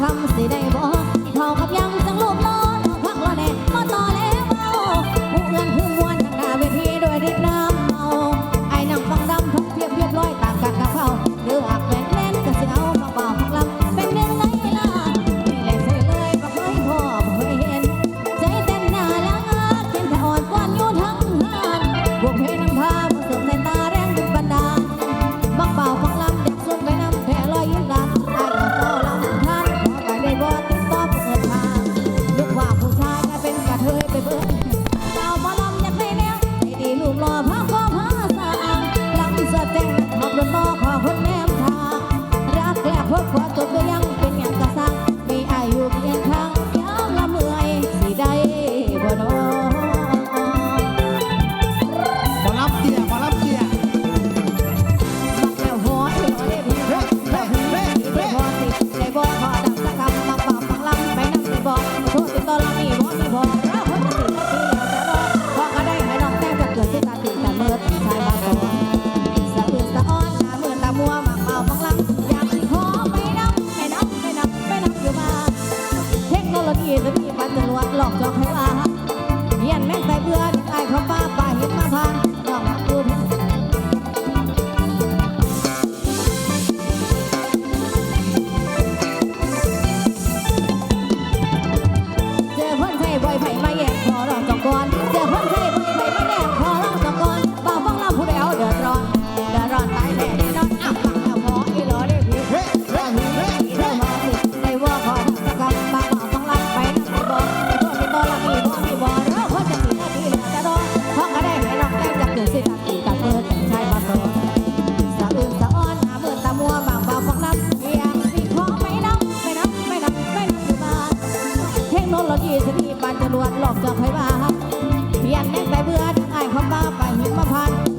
คำสิได้บ่ที่เขากับยังจังลูกล้อน้องพักล้อแน่มาต่อแล้วผู้เอื้อนผู้มวนทางหน้าเวทีโดยฤทธิ์น้ำเมาไอ้น้งฟังดำทั้งเพียบเพียบร้อยต่างกันกับเขาเรือหากแม่นเล่นก็สิเอามาเบาๆพักลำเป็นเรื่องไรล่ะไม่แรงใส่เลยบ่เคยพ่อบ่เห็นใจเต้นหน้าละเขียนแต่อ่อนก้อนอยู่ทั้ง what are มันจะลวดหลอกหลอกให้ว่าเฮียนแม่งไปเบื่อไายเขาป้าป่าเห็นมาทางน้อง สนีปันจรวดหลอกจะกไฟบ้าเพียนแม่งไปเบื่อไอ้คำบ้าไปหิมะพัน